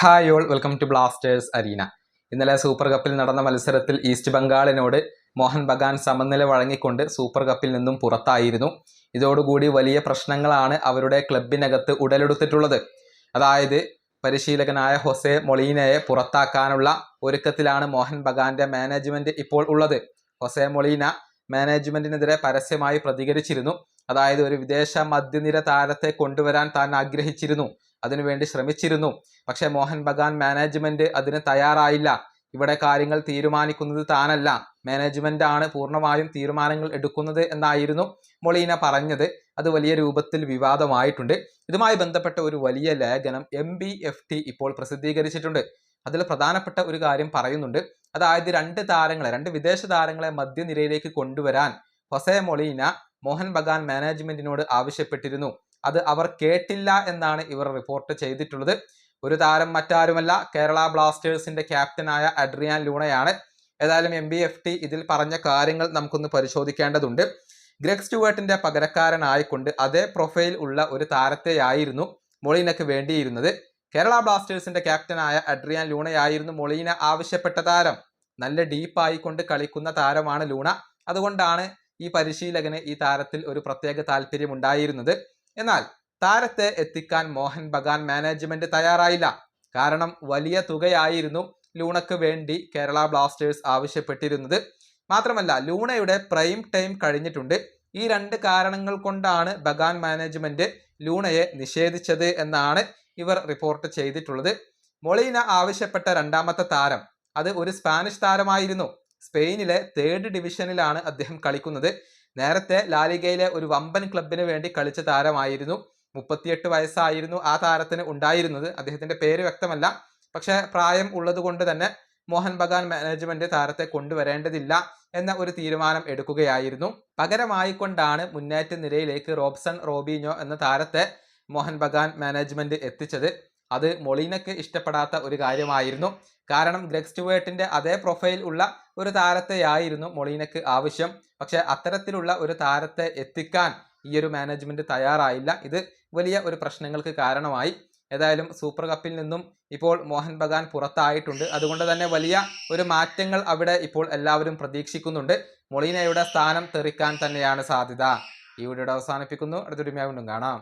Hi all welcome to Blasters arena ഇന്നലെ super കപ്പിൽ നടന്ന മത്സരത്തിൽ ഈസ്റ്റ് ബംഗാളിനോട് മോഹൻ ബഗാൻ സമനില വഴങ്ങിക്കൊണ്ട് സൂപ്പർ കപ്പിൽ നിന്നും പുറത്തായിരുന്നു. ഇതോടുകൂടി വലിയ പ്രശ്നങ്ങളാണ് അവരുടെ ക്ലബിനകത്ത് ഉടലെടുത്തിട്ടുള്ളത്. അതായത് പരിശീലകനായ ഹൊസെ മൊളീനയെ പുറത്താക്കാനുള്ള ഒരുക്കത്തിലാണ് മോഹൻ ബഗാന്റെ മാനേജ്മെന്റ് ഇപ്പോൾ ഉള്ളത്. ഹൊസെ മൊളീന മാനേജ്മെന്റിനെതിരെ പരസ്യമായി പ്രതികരിച്ചിരുന്നു. അതായത് ഒരു വിദേശ മധ്യനിര താരത്തെ കൊണ്ടുവരാൻ താൻ ആഗ്രഹിച്ചിരുന്നു. അതിനുവേണ്ടി ശ്രമിച്ചിരുന്നു. പക്ഷേ മോഹൻ ബഗാൻ മാനേജ്മെന്റ് അതിന് തയ്യാറായില്ല. ഇവിടെ കാര്യങ്ങൾ തീരുമാനിക്കുന്നത് താനല്ല. മാനേജ്മെന്റ് ആണ് പൂർണമായും തീരുമാനങ്ങൾ എടുക്കുന്നത് എന്നായിരുന്നു മൊളീന പറഞ്ഞത്. അത് വലിയ രൂപത്തിൽ വിവാദമായിട്ടുണ്ട്. ഇതുമായി ബന്ധപ്പെട്ട ഒരു വലിയ ലേഖനം എം ഇപ്പോൾ പ്രസിദ്ധീകരിച്ചിട്ടുണ്ട്. അതിൽ പ്രധാനപ്പെട്ട ഒരു കാര്യം പറയുന്നുണ്ട്. അതായത് രണ്ട് താരങ്ങളെ രണ്ട് വിദേശ താരങ്ങളെ മധ്യനിരയിലേക്ക് കൊണ്ടുവരാൻ ഹൊസെ മൊളീന മോഹൻ ബഗാൻ മാനേജ്മെന്റിനോട് ആവശ്യപ്പെട്ടിരുന്നു. അത് അവർ കേട്ടില്ല എന്നാണ് ഇവർ റിപ്പോർട്ട് ചെയ്തിട്ടുള്ളത്. ഒരു താരം മറ്റാരുമല്ല കേരള ബ്ലാസ്റ്റേഴ്സിന്റെ ക്യാപ്റ്റനായ അഡ്രിയാൻ ലൂണയാണ്. ഏതായാലും എം ബി എഫ് ടി ഇതിൽ പറഞ്ഞ കാര്യങ്ങൾ നമുക്കൊന്ന് പരിശോധിക്കേണ്ടതുണ്ട്. ഗ്രെഗ് സ്റ്റുവേർട്ടിന്റെ പകരക്കാരനായിക്കൊണ്ട് അതേ പ്രൊഫൈൽ ഉള്ള ഒരു താരത്തെയായിരുന്നു മൊളീനക്ക് വേണ്ടിയിരുന്നത്. കേരള ബ്ലാസ്റ്റേഴ്സിന്റെ ക്യാപ്റ്റനായ അഡ്രിയാൻ ലൂണയായിരുന്നു മൊളീന ആവശ്യപ്പെട്ട താരം. നല്ല ഡീപ്പായിക്കൊണ്ട് കളിക്കുന്ന താരമാണ് ലൂണ. അതുകൊണ്ടാണ് ഈ പരിശീലകന് ഈ താരത്തിൽ ഒരു പ്രത്യേക താല്പര്യം ഉണ്ടായിരുന്നത് എന്നാൽ താരത്തെ എത്തിക്കാൻ മോഹൻ ബഗാൻ മാനേജ്മെന്റ് തയ്യാറായില്ല. കാരണം വലിയ തുകയായിരുന്നു ലൂണക്ക് വേണ്ടി കേരള ബ്ലാസ്റ്റേഴ്സ് ആവശ്യപ്പെട്ടിരുന്നത്. മാത്രമല്ല ലൂണയുടെ പ്രൈം ടൈം കഴിഞ്ഞിട്ടുണ്ട്. ഈ രണ്ട് കാരണങ്ങൾ കൊണ്ടാണ് ബഗാൻ മാനേജ്മെന്റ് ലൂണയെ നിഷേധിച്ചത് എന്നാണ് ഇവർ റിപ്പോർട്ട് ചെയ്തിട്ടുള്ളത്. മൊളീന ആവശ്യപ്പെട്ട രണ്ടാമത്തെ താരം അത് ഒരു സ്പാനിഷ് താരമായിരുന്നു. സ്പെയിനിലെ തേർഡ് ഡിവിഷനിലാണ് അദ്ദേഹം കളിക്കുന്നത്. നേരത്തെ ലാലിഗയിലെ ഒരു വമ്പൻ ക്ലബിന് വേണ്ടി കളിച്ച താരമായിരുന്നു. മുപ്പത്തിയെട്ട് വയസ്സായിരുന്നു ആ താരത്തിന് ഉണ്ടായിരുന്നത്. അദ്ദേഹത്തിന്റെ പേര് വ്യക്തമല്ല. പക്ഷെ പ്രായം ഉള്ളതുകൊണ്ട് തന്നെ മോഹൻ ബഗാൻ മാനേജ്മെന്റ് താരത്തെ കൊണ്ടുവരേണ്ടതില്ല എന്ന ഒരു തീരുമാനം എടുക്കുകയായിരുന്നു. പകരമായിക്കൊണ്ടാണ് മുന്നേറ്റ നിരയിലേക്ക് റോബ്സൺ റോബിനോ എന്ന താരത്തെ മോഹൻ ബഗാൻ മാനേജ്മെന്റ് എത്തിച്ചത്. അത് മൊളീനക്ക് ഇഷ്ടപ്പെടാത്ത ഒരു കാര്യമായിരുന്നു. കാരണം ഗ്രെഗ് സ്റ്റുവേർട്ടിന്റെ അതേ പ്രൊഫൈൽ ഉള്ള ഒരു താരത്തെയായിരുന്നു മൊളീനക്ക് ആവശ്യം. പക്ഷേ അത്തരത്തിലുള്ള ഒരു താരത്തെ എത്തിക്കാൻ ഈ ഒരു മാനേജ്മെന്റ് തയ്യാറായില്ല. ഇത് വലിയ ഒരു പ്രശ്നങ്ങൾക്ക് കാരണമായി. ഏതായാലും സൂപ്പർ കപ്പിൽ നിന്നും ഇപ്പോൾ മോഹൻ ബഗാൻ പുറത്തായിട്ടുണ്ട്. അതുകൊണ്ട് തന്നെ വലിയ ഒരു മാറ്റങ്ങൾ അവിടെ ഇപ്പോൾ എല്ലാവരും പ്രതീക്ഷിക്കുന്നുണ്ട്. മൊളീനയുടെ സ്ഥാനം തെറിക്കാൻ തന്നെയാണ് സാധ്യത. ഈ വീഡിയോ അവസാനിപ്പിക്കുന്നു. അടുത്തൊരുമയാ വീണ്ടും കാണാം.